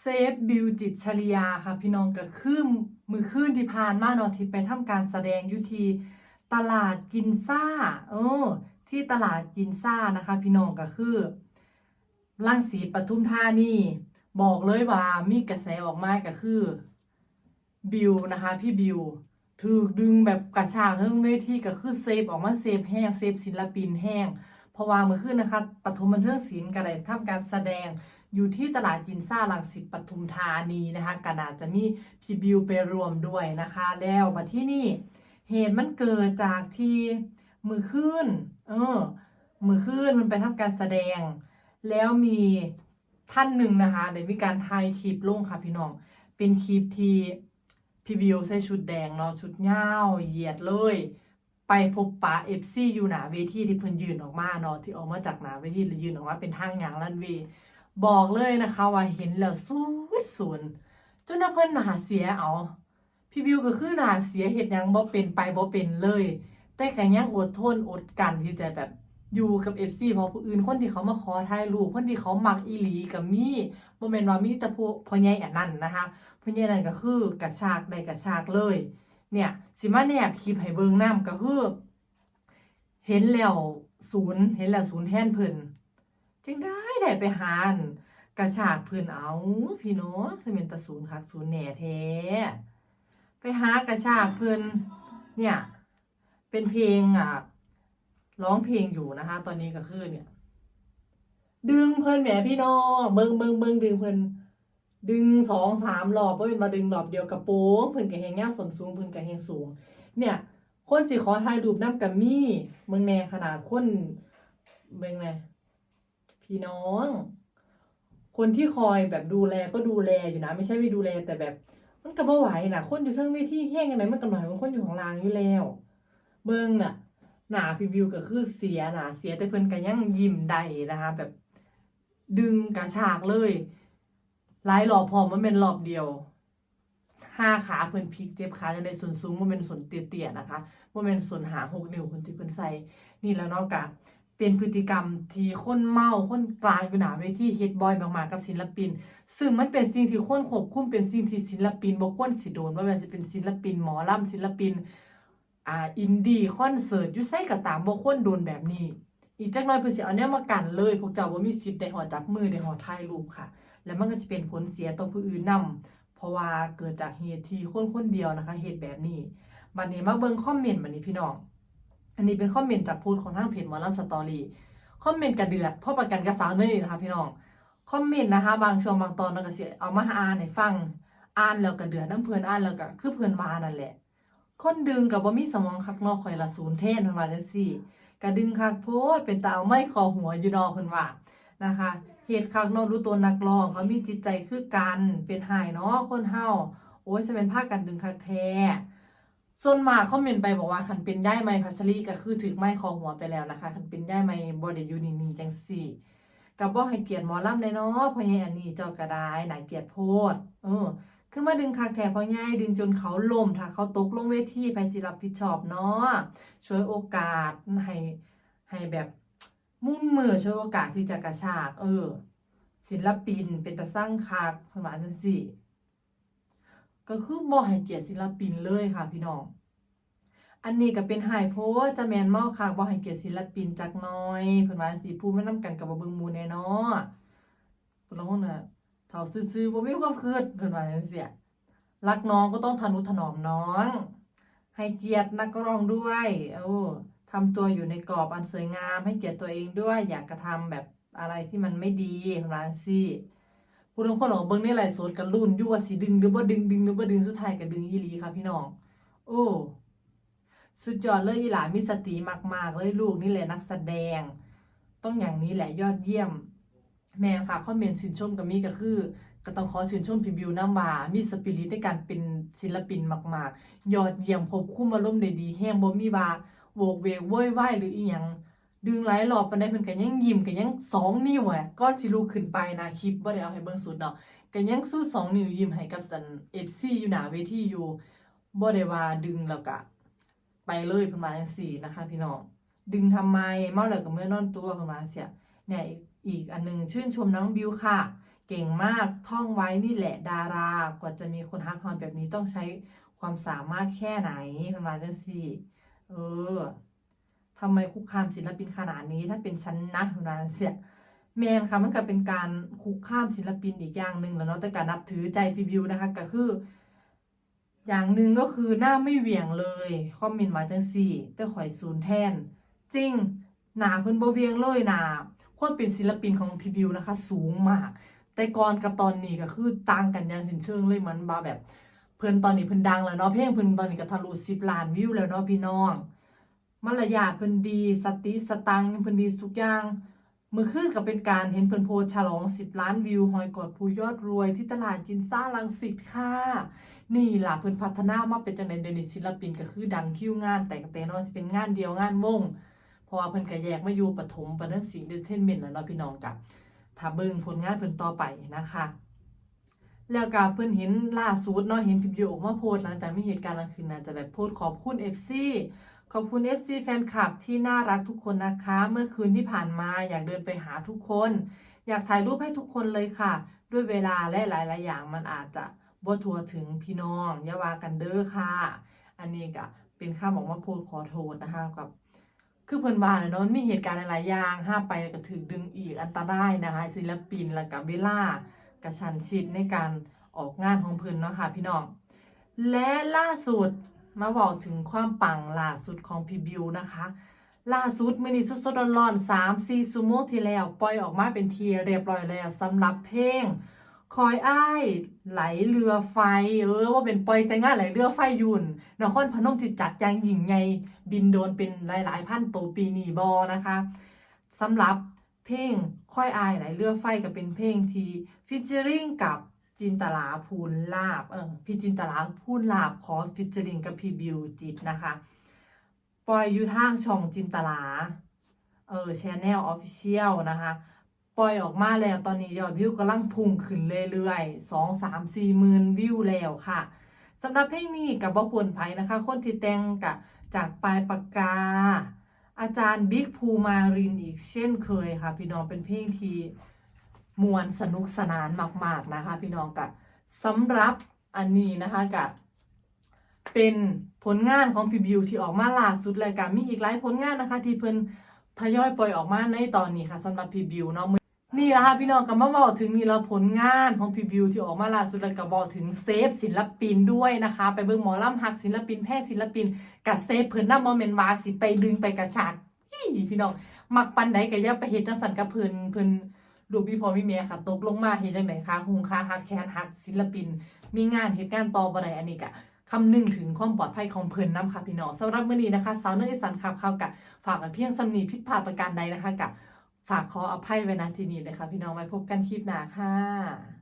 เซฟบิวจิตชริยาค่ะ พี่น้องก็คือมือคืนที่ผ่านมาเนาะที่ไปทำการแสดงอยู่ที่ตลาดกินซ่าเออที่ตลาดกินซ่านะคะ พี่น้องก็คือลังสีปทุมธานีบอกเลยว่ามีกระแสออกมาก็คือบิวนะคะ พี่บิวถูกดึงแบบกระชากเรื่องเวทีก็คือเซฟออกมาเซฟแห้งเซฟศิลปินแห้งเพราะว่าเมื่อคืนนะคะปฐมบันเทิงศิลป์ก็ได้ทำการแสดง อยู่ที่ตลาดจินซ่าลังสิตปทุมธานีนะคะก็น่าจะมีพี่บิวไปรวมด้วยนะคะ แล้วมาที่นี่เหตุมันเกิดจากที่มือคืนเออ มือคืนมันไปทำการแสดง แล้วมีท่านหนึ่งนะคะได้มีการถ่ายคลิปลงค่ะพี่น้อง เป็นคลิปที่พี่บิวใส่ชุดแดงเนาะชุดยาเหยียดเลย ไปพบปะเอฟซีอยู่หนาเวทีที่เพิ่นยืนออกมาเนาะที่ออกมาจากหนาเวทีหรือยืนออกมาเป็นทางยางลันเว บอกเลยนะคะว่าเห็นแล้วสูดสูนจนว่าเพิ่นหนาเสียเอา พี่บิวก็คือหนาเสียเห็ดหยังบ่เป็นไปบ่เป็นเลย แต่ก็ยังอดทนอดกันที่จะแบบอยู่กับ FC เพราะผู้อื่นคนที่เขามาขอถ่ายรูปคนที่เขามักอีหลีกับมีบ่แม่นว่ามีแต่พวกพ่อใหญ่อันนั้นนะคะพ่อใหญ่นั่นก็คือกระชากได้กระชากเลย เนี่ยสิมาแนบคลิปให้เบิ่งนํก็คือเห็นแล้วศูนย์เห็นแล้วศูนย์แทนเพิ่น จึงได้ได้ไปหานกระชากเพิ่นเอาพี่น้องสินตะศูนย์คักศูนย์แหน่แท้ไปหากระชากเพิ่นเนี่ย เป็นเพลงอะร้องเพลงอยู่นะคะ ตอนนี้ก็คือเนี่ย ดึงเพิ่นแหมพี่น้องเบิงเบิงเบิงดึงเพิ่นดึงสองสามรอบบ่เป็นมาดึงรอบเดียวกระโปรงเพิ่นก็แฮงยาวส้นสูงเพิ่นก็แฮงสูง เนี่ย คนสิขอถ่ายรูปนำกับมี่เมืองแน่ขนาดคนเบิ่งแน่ พี่น้อง คนที่คอยแบบดูแลก็ดูแลอยู่นะ ไม่ใช่ไม่ดูแลแต่แบบ มันก็บ่ไหวนะคนอยู่เทั้งเวทีแห้งกันไหนมันก็หน่อยกว่าคนอยู่ข้างลางอยู่แล้ว เบิ่งน่ะหนาพี่วิวก็คือเสียหนาเสียแต่เพิ่นก็ยังยิ้มได้นะคะแบบ ดึงกระชากเลยหลายรอบพร้อมมันเป็นรอบเดียวห้าขาเพิ่นพลิกเจ็บขาจะได้ส่วนสูงมันเป็นส่วนเตี้ยๆนะคะว่าเป็นส่วนหางหกนิ้วเพิ่นที่เพิ่นใส่นี่แล้วเนาก เป็นพฤติกรรมที่คนเมาคนกลางอยู่หนาเวทีเฮ็ดบ่อยมากๆกับศิลปิน ซึ่งมันเป็นสิ่งที่ควรควบคุมเป็นสิ่งที่ศิลปินบ่ควรสิโดนว่าแม่นสิเป็นศิลปินหมอลำศิลปินอ่าอินดี้คอนเสิร์ตอยู่ไสก็ตามบ่ควรโดนแบบนี้ อีกจักหน่อยเพิ่นสิเอาแนวมากันเลย พวกเจ้าบ่มีสิทธิ์ได้หอจับมือได้หอถ่ายรูปค่ะ แล้วมันก็สิเป็นผลเสียต่อผู้อื่นนํเพราะว่าเกิดจากเหตุที่คนคนเดียวนะคะเฮ็ดแบบนี้บัดนี้มาเบิ่งคอมเมนต์บัดนี้พี่น้อง อันนี้เป็นคอมเมนต์จากโพสต์ของทางเพจหมอลำสตอรี่คอมเมนต์กระเดือดเพราะประกันกับสาวเนยนะคะพี่น้องคอมเมนต์นะคะ บางช่วงบางตอนเราก็เสิเอามาอ่านให้ฟังอ่านแล้วก็เดือดน้ำเพื่อนอ่านแล้วก็คือเพื่อนวานั่นแหละ คนดึงกับบ่มีสมองคักนอกข่อยละศูนย์เทศเพิ่นว่าจังซี่ก็ดึงคักโพดเป็นตาเอาไม้คอหัวอยู่ดอกเพิ่นว่านะคะเฮ็ดคักนอกรู้ตัวนักร้องเขามีจิตใจคือกันเป็นหายเนาะคนเฮาโอ้ยจะเป็นภาคกันดึงคักแท้ ส่วนมากคอมเมนต์ไปบอกว่าคันเป็นย่ายไม้พัชรีก็คือถึกไม้คอหัวไปแล้วนะคะคันเป็นย่ายไม้บ่ได้ยูนิ่งจังซี่ก็บ่ให้เกียรติหมอลำเลยเนาะพราะหยังอันนี้เจ้าก็ได้น่าเกียดโพดเออคือมาดึงคักแท้เพราะง่ายดึงจนเขาล่มถ้าเขาตกลงเวทีไปสิรับผิดชอบเนาะช่วยโอกาสให้ให้แบบมุ่งมือช่วยโอกาสที่จะกระชาก เออ ศิลปินเป็นตาสร้างคักเพิ่นว่าจังซี่ ก็คือบ่ให้เกียรติศิลปินเลยค่ะพี่น้อง อันนี้ก็เป็นไฮโพว์จะแมนเมาคักบ่ให้เกียรติศิลปินจักน้อยเพิ่นว่าจังซี่ผู้มานำกันกับบ่เบิ่งมูแน่นาะเพิ่นลงน่ะเฒ่าซื่อๆบ่มีความคิดเพิ่นว่าจังซี่รักน้องก็ต้องทนุถนอมน้อง ให้เกียรตินักร้องด้วยเออทำตัวอยู่ในกรอบอันสวยงาม ให้เกียรติตัวเองด้วย อย่ากกระทำแบบอะไรที่มันไม่ดีเพิ่นว่าจังซี่ ผู้ลางคนออกเบิ่งในไลฟ์สดก็ลุ้นยู่ว่าสิดึงหรือบ่ดึงดึงหรือบ่ดึงสุดท้ายก็ดึงอีหลีค่ะพี่น้อง โอ้สุดยอดเลยอีหลามีสติมาก ๆ เลยลูกนี่แหละนักแสดง ต้องอย่างนี้แหละยอดเยี่ยม แม่นค่ะคอมเมนต์ชื่นชมกับมีก็คือ ก็ต้องขอชื่นชมพี่บิวน้ำว่ามีสปิริตในการเป็นศิลปินมาก ๆ ยอดเยี่ยมควบคุมอารมณ์ได้ดีแฮงบ่มีว่าโวกเวกโวยวายหรืออีหยัง ดึงหลายรอบปานใดเพิ่นก็ยังยิ้มก็ยังสองนิ้วอะก่อนสิลุกขึ้นไปนะคลิปบ่ได้เอาให้เบิ่งสุดเนาะก็ยังสู้สองนิ้วยิ้มให้กับสัน FC อยู่หน้าเวทีอยู่บ่ได้ว่าดึงแล้วก็ไปเลยเพิ่นว่าจังซี่นะคะ พี่น้องดึงทำไมเมาแล้วก็เมื่อนอนตัวเพิ่นว่าจังซี่เนี่ยอีกอันหนึงชื่นชมน้องบิวค่ะ เก่งมากท่องไว้นี่แหละดารากว่าจะมีคนฮักมาแบบนี้ต้องใช้ความสามารถแค่ไหนประมาณนั้นสิเออ ทำไมคุกคามศิลปินขนาดนี้ ถ้าเป็นฉันนะประมาเสียแมนค่ะมันก็เป็นการคุกคามศิลปินอีกอย่างหนึ่งแล้วเนาะแต่การนับถือใจพีบิวนะคะก็คือ อย่างหนึ่งก็คือหน้าไม่เหวี่ยงเลยคอมเมนต์มาจังสี่แต่ข่อยศูนย์แทน จริงหนาเพิ่นบ่เวียงเลยหนาคนเป็นศิลปินของพีบิวนะคะ สูงมาก แต่ก่อนกับตอนนี้ก็คือต่างกันอย่างสิ้นเชิงเลยเหมันบาแบบ เพิ่นตอนนี้เพิ่นดังแล้วเนาะเพลงเพิ่นตอนนี้ก็ทะลุ10ล้านวิวแล้วเนาะพี่น้อง มารยาทเพิ่นดี สติสตังเพิ่นดีทุกอย่างมื้อคืนก็เป็นการเห็นเพิ่นโพสฉลอง 10 ล้านวิวหอยกอดผู้ยอดรวยที่ตลาดจินซ่าลังสิตค่ะ นี่ล่ะเพิ่นพัฒนามาเป็นจังได๋เดี๋ยวนี้ศิลปินก็คือดังคิวงานแต่ก็แต่เนาะสิเป็นงานเดียวงานวงเพราะว่าเพิ่นก็แยกมาอยู่ปฐมปนัญสีเดเทนเมนต์แล้วเนาะพี่น้องกับถ้าเบิ่งผลงานเพิ่นต่อไปนะคะ แล้วก็เพิ่นเห็นล่าสุดเนาะเห็นคลิปวิดีโอออกมาโพสหลังจากมีเหตุการณ์กลางคืนน่าจะแบบโพสขอบคุณ FC ขอบคุณ FC แฟนคลับที่น่ารักทุกคนนะคะ เมื่อคืนที่ผ่านมาอยากเดินไปหาทุกคน อยากถ่ายรูปให้ทุกคนเลยค่ะ ด้วยเวลาและหลาย ๆ อย่างมันอาจจะบ่ทัวถึงพี่น้องอย่าว่ากันเด้อค่ะ อันนี้ก็เป็นคำออกมาโพสต์ขอโทษนะคะกับ คือเพิ่อนว่าแหละเนาะมันมีเหตุการณ์หลายๆอย่างห้ามไปก็ถูกดึงอีกอันตรายนะคะ ศิลปินแล้วก็เวลากระชันชิดในการออกงานของเพิ่อนเนาะค่ะพี่น้องและล่าสุด มาบอกถึงความปังล่าสุดของพี่บิวนะคะ ล่าสุดมื้อนี้สดๆร้อนๆ3-4ชั่วโมงที่แล้ว ปล่อยออกมาเป็นทีเรียบร้อยแล้วสำหรับเพลงคอยอ้ายไหลเรือไฟ เออ ว่าเป็นปล่อยใส่งานไหลเรือไฟยุ่นนครพนมที่จัดย่างยิ่งใหญ่บินโดนเป็นหลายๆ พันตัวปีนีบอนะคะสำหรับเพลงคอยอายไหลเรือไฟก็เป็นเพลงที่ฟิชเจอริงกับ จินตลาภูลลาบเออพี่จินตลาภูลลาบขอฟิชเจอริงกับพี่บิวจิตนะคะ ปล่อยอยู่ทางช่องจินตลาเออชแนลออฟฟิเชียลนะคะ ปล่อยออกมาแล้วตอนนี้ยอดวิวกำลังพุ่งขึ้นเรื่อยๆสองสามสี่หมื่นวิวแล้วค่ะสำหรับเพลงนี้กับบ่ควรไผนะคะ คนที่แต่งกับจากปลายปากกา อาจารย์บิ๊กภูมารินอีกเช่นเคยค่ะ พี่น้องเป็นเพลงที่ มวนสนุกสนานมาก ๆ นะคะ พี่น้องกับสำหรับอันนี้นะคะกับเป็นผลงานของพี่บิวที่ออกมาล่าสุดเลยกันมีอีกหลายผลงานนะคะ ที่เพิ่นทยอยปล่อยออกมาในตอนนี้ค่ะสำหรับพี่บิวเนาะมือนี่แหละค่ะพี่น้องก็มาบอกถึงนี่ละผลงานของพี่บิวที่ออกมาล่าสุดแล้วก็บอกถึงเซฟศิลปินด้วยนะคะ ไปเบิ่งหมอลำหักศิลปินแพทย์ศิลปินกับเซฟเพิ่นนำบ่แม่นว่าสิไปดึงไปกระชากพี่น้องมักปันใดก็ย่าไปเฮ็ดจังซั่นกับเพิ่นเพิ่น ดูพี่พอพี่เมียค่ะตกลงมาเห็นจังไหมคะหุงค้าฮัดแคนฮัดศิลปิน มีงานเหตุการณ์ต่อบ่ได้อันนี้กะคำนึงถึงความปลอดภัยของเพิ่นน้ำค่ะพี่น้องสำหรับมื้อนี้นะคะสาวน้ออีสานขับข่าวกะฝากเพียงสำนีพิพาประการใดนะคะกะฝากขออภัยไว้ณที่นี้เลยค่ะพี่น้องไว้พบกันคลิปหน้าค่ะ